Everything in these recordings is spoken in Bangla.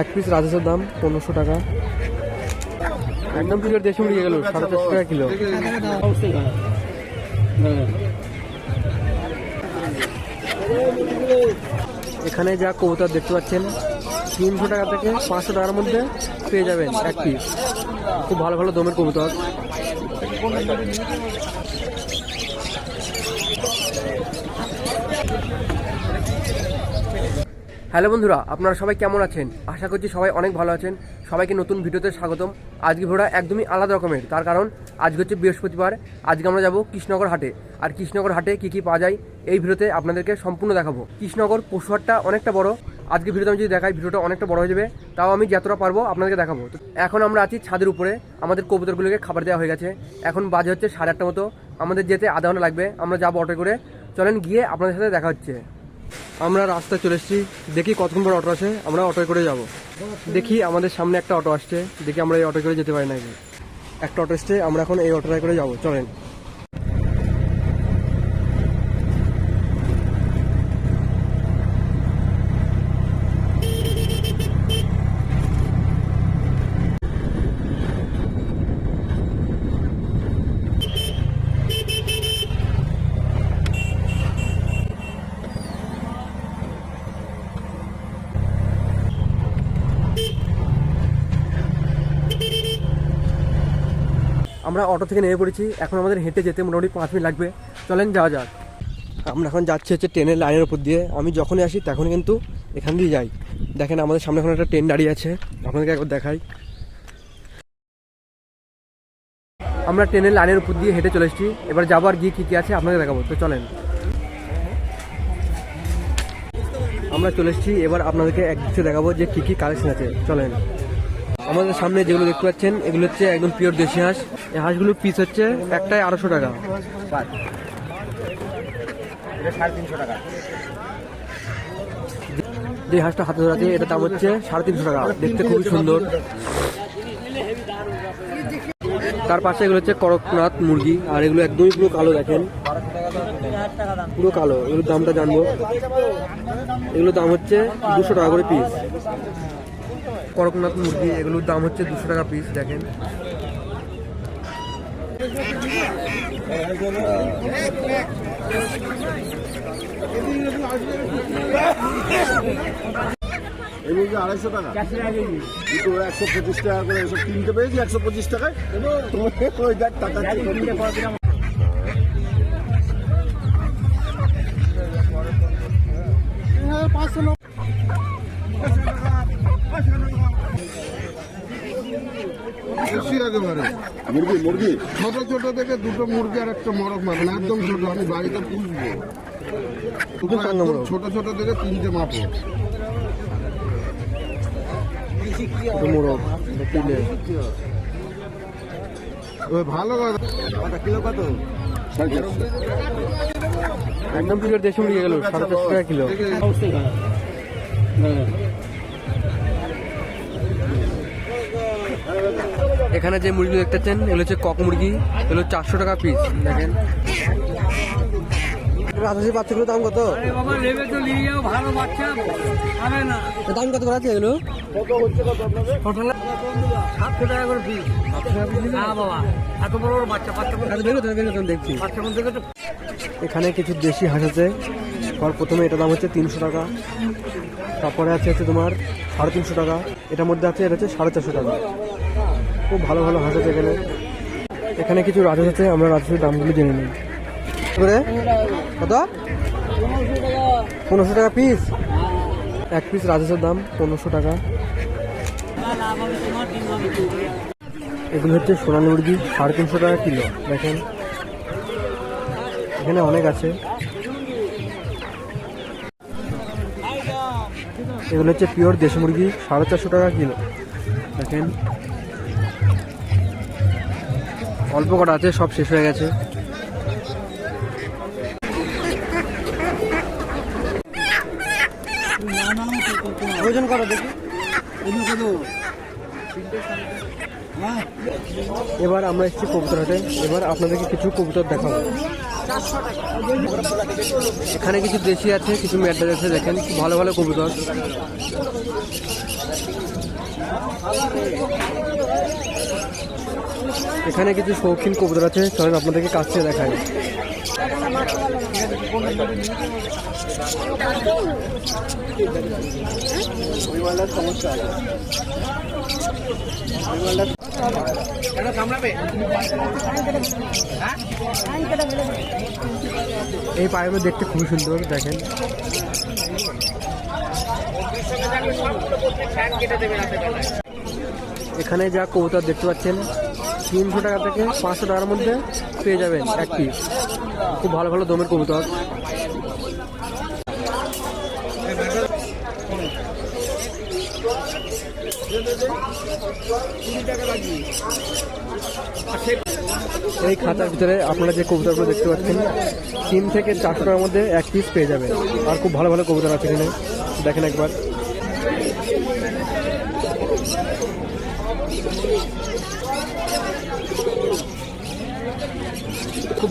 এক পিস রাজেশের দাম পনেরোশো টাকা। একদম পিওর দেশি উড়িয়ে গেল, সাড়ে চারশো টাকা কিলো। এখানে যা কবুতর দেখতে পাচ্ছেন, তিনশো টাকা থেকে পাঁচশো টাকার মধ্যে পেয়ে যাবেন এক পিস খুব ভালো ভালো দমের কবুতর। হ্যালো বন্ধুরা, আপনারা সবাই কেমন আছেন? আশা করছি সবাই অনেক ভালো আছেন। সবাইকে নতুন ভিডিওতে স্বাগতম। আজকে ভিডিওটা একদমই আলাদা রকমের। তার কারণ, আজকে হচ্ছে বৃহস্পতিবার। আজকে আমরা যাব কৃষ্ণনগর হাটে। আর কৃষ্ণনগর হাটে কী কী পাওয়া যায় এই ভিডিওতে আপনাদেরকে সম্পূর্ণ দেখাবো। কৃষ্ণনগর পশুহাটটা অনেকটা বড়। আজকে ভিডিওতে আমি যদি দেখাই, ভিডিওটা অনেকটা বড় হয়ে যাবে। তাও আমি যতটা পারব আপনাদেরকে দেখাবো। এখন আমরা আছি ছাদের উপরে। আমাদের কবুতরগুলোকে খাবার দেওয়া হয়ে গেছে। এখন বাজে হচ্ছে সাড়ে আটটা মতো। আমাদের যেতে আধা ঘণ্টা লাগবে। আমরা যাব অটো করে। চলেন গিয়ে আপনাদের সাথে দেখা হচ্ছে। আমরা রাস্তায় চলে এসেছি। দেখি কতক্ষণ পর অটো আসে। আমরা অটো করে যাব। দেখি আমাদের সামনে একটা অটো আসছে। দেখি আমরা এই অটো করে যেতে পারি নাকি। একটা অটো এসছে, আমরা এখন এই অটোটায় করে যাব। চলেন। আমরা অটো থেকে নেমে পড়েছি। এখন আমাদের হেঁটে যেতে মোটামুটি পাঁচ মিনিট লাগবে। চলেন, যাওয়া যাক। আমরা এখন যাচ্ছি হচ্ছে ট্রেনের লাইনের উপর দিয়ে। আমি যখনই আসি, তখনই কিন্তু এখান দিয়ে যাই। দেখেন, আমাদের সামনে এখন একটা ট্রেন দাঁড়িয়ে আছে। আপনাদেরকে একবার দেখাই। আমরা ট্রেনের লাইনের উপর দিয়ে হেঁটে চলে এসেছি। এবার যাব আর গিয়ে কী কী আছে আপনাকে দেখাবো। তো চলেন। আমরা চলে এসেছি। এবার আপনাদেরকে এক দৃশ্যে দেখাবো যে কী কী কালেকশন আছে। চলেন। আমাদের সামনে যেগুলো দেখতে পাচ্ছেন, এগুলো হচ্ছে একদম পিওর দেশি হাঁস। এই হাঁসগুলোর পিস হচ্ছে একটাই আড়াইশো টাকা। যে হাঁসটা হাতে ধরা আছে, এটার দাম হচ্ছে সাড়ে তিনশো টাকা। দেখতে খুবই সুন্দর। তার পাশে এগুলো হচ্ছে করকনাথ মুরগি, আর এগুলো একদমই পুরো কালো দেখেন। পুরো কালো, এগুলোর দামটা জানব। এগুলোর দাম হচ্ছে দুশো টাকা করে পিস করকনাথ মুরগি এগুলোর দাম হচ্ছে দুশো টাকা পিস দেখেন। আড়াইশো টাকা? দুটো একশো পঁচিশ টাকা করে এসব কিনতে পেরেছি একশো পঁচিশ টাকায়। টাকা বেশি একেবারে। মুরগি মুরগি। ছোট ছোট থেকে দুটো মুরগি আর একটা মরক মারবেন একদম ছোট আমি বাড়িতে পুষবো মোরগ। ছোট ছোট থেকে তিনটে মাপো মোরগ ভালো কথা কিলো কত? একদম পিওর দেশি উড়িয়ে গেল সাড়ে চারশো টাকা কিলো। এখানে যে মুরগি দেখতে পাচ্ছেন এগুলো হচ্ছে কক মুরগি। এগুলো চারশো টাকা পিস দেখেন। দাম কত? বাবা নেবে তো নিয়ে যাও ভালো বাচ্চা হবে না। দাম কত করে আছে এগুলো? সাতশো টাকা করে পিস বাবা এত বড় বড় বাচ্চা বাচ্চা কোন- বেরো তো, বেরো তো, দেখছি। বাচ্চা কোন থেকে? তো এখানে কিছু দেশি হাঁস আছে। সবার প্রথমে এটা দাম হচ্ছে তিনশো টাকা। তারপরে আছে হচ্ছে তোমার সাড়ে তিনশো টাকা। এটার মধ্যে আছে এটা হচ্ছে সাড়ে চারশো টাকা। খুব ভালো ভালো হাঁস আছে এখানে। এখানে কিছু রাজহাঁস আছে, আমরা রাজহাঁসের দামগুলো জেনে নিই। কত? পনেরোশো টাকা পিস এক পিস রাজহাঁসের দাম, পনেরোশো টাকা। এগুলো হচ্ছে সোনালী মুরগি, সাড়ে তিনশো টাকা কিলো, দেখেন। এখানে অনেক আছে। এগুলো হচ্ছে পিওর দেশি মুরগি, সাড়ে চারশো টাকা কিলো, দেখেন। অল্প কটা আছে সব শেষ হয়ে গেছে। ওজন করো দেখি? এবার আমরা এসেছি কবুতর হাটে এবার আপনাদেরকে কিছু কবুতর দেখাবো। এখানে কিছু দেশি আছে কিছু ম্যাডার আছে দেখেন ভালো ভালো কবুতর। এখানে কিছু শৌখিন কবুতর আছে, চলেন আপনাদেরকে কাছ থেকে সমস্যা এই পায়রাগুলো দেখতে খুবই সুন্দর, দেখেন। এখানে যা কবুতর দেখতে পাচ্ছেন তিনশো টাকা থেকে পাঁচশো টাকার মধ্যে পেয়ে যাবেন এক পিস খুব ভালো ভালো দমের কবুতর। এই খাতার ভিতরে আপনারা যে কবুতরগুলো দেখতে পাচ্ছেন, তিন থেকে চারশো টাকার মধ্যে এক পিস পেয়ে যাবেন। আর খুব ভালো ভালো কবুতর আছে এখানে। দেখেন একবার।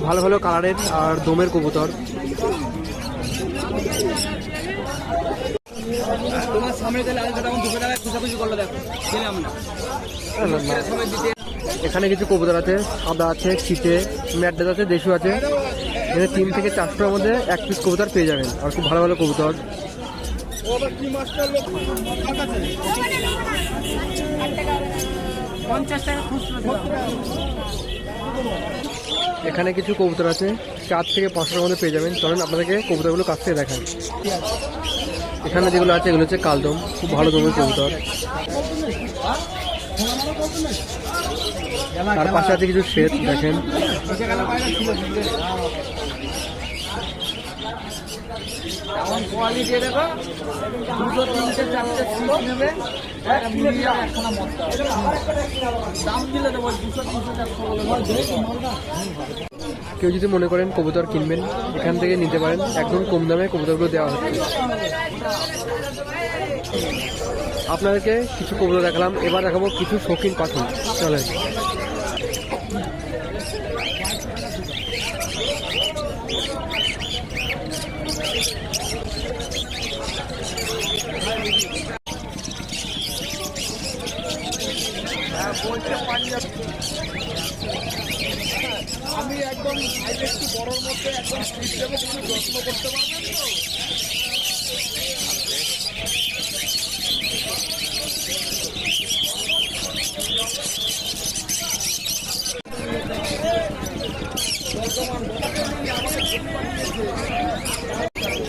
ভালো ভালো কালারের আর দমের কবুতর। এখানে কিছু কবুতর আছে, সাদা আছে চিটে ম্যাডাস আছে, দেশু আছে। এখানে তিন থেকে চারশো টাকার মধ্যে এক পিস কবুতর পেয়ে যাবেন, আর খুব ভালো ভালো কবুতর। পঞ্চাশ টাকা খুচরো। এখানে কিছু কবুতর আছে, চার থেকে পাঁচশোর মধ্যে পেয়ে যাবেন। চলেন আপনাদেরকে কবুতরগুলো কাছ থেকে দেখান এখানে যেগুলো আছে, এগুলো হচ্ছে কালদম। খুব ভালো দমের কবুতর। তার পাশে আছে কিছু শ্বেত, দেখেন এখন নেবে। দাম দিলে দেবো, দুশো তিনশো চারশো কেউ যদি মনে করেন কবুতর কিনবেন, এখান থেকে নিতে পারেন। একদম কম দামে কবুতরগুলো দেওয়া হচ্ছে। আপনাদেরকে কিছু কবুতর দেখালাম। এবার দেখাবো কিছু শৌখিন পাথর। চলেন। আমি একদম সাইজ একটু বড়র মধ্যে একদম স্লিপ দেবো কিছু যত্ন করতে পারবেন তো।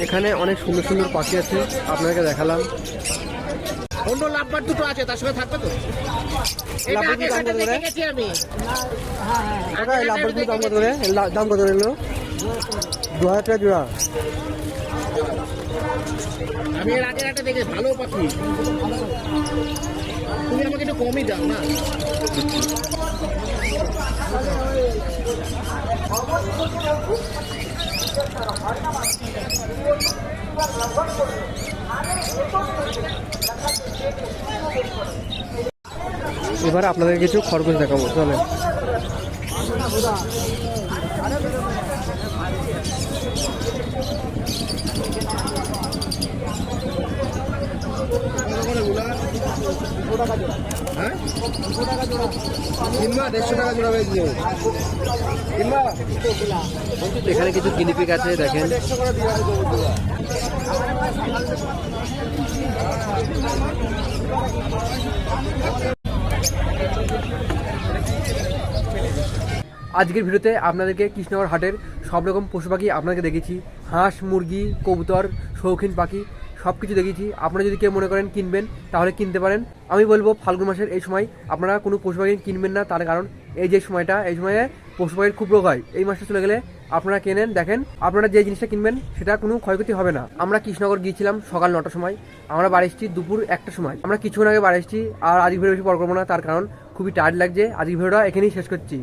এখানে অনেক সুন্দর সুন্দর পাখি আছে আপনাকে দেখালাম। অন্য লাভবার দুটো আছে তার সঙ্গে থাকবে তো? এটা লাভবার আগে দাম কত করে? দাম কত করে? দু হাজার টাকা জোড়া। আমি এর আগে একটা দেখে ভালো পাখি। তুমি আমাকে একটু কমই দাও না। এবার আপনাদের কিছু খরগোশ দেখাবো কিনবা এখানে কিছু গিনিপিক আছে দেখেন। আজকের ভিডিওতে আপনাদেরকে কৃষ্ণনগর হাটের সব রকম পশু পাখি আপনাদেরকে দেখেছি। হাঁস, মুরগি, কবুতর, শৌখিন পাখি সব কিছু দেখেছি। আপনারা যদি কেউ মনে করেন কিনবেন, তাহলে কিনতে পারেন। আমি বলব, ফাল্গুন মাসের এই সময় আপনারা কোনো পশু পাখি কিনবেন না, তার কারণ এই যে সময়টা, এই সময়ে পশু পাখির খুব রোগ হয়। এই মাসটা চলে গেলে আপনারা কেনেন, দেখেন, আপনারা যে জিনিসটা কিনবেন, সেটা কোনো ক্ষয়ক্ষতি হবে না। আমরা কৃষ্ণনগর গিয়েছিলাম সকাল নটার সময়। আমরা বাড়ি এসেছি দুপুর একটা সময়। আমরা কিছুক্ষণ আগে বাড়ি এসেছি, আর আজকে ভিডিও বেশি বড় করব না, তার কারণ খুবই টায়ার্ড লাগছে। আজকের ভিডিওটা এখানেই শেষ করছি।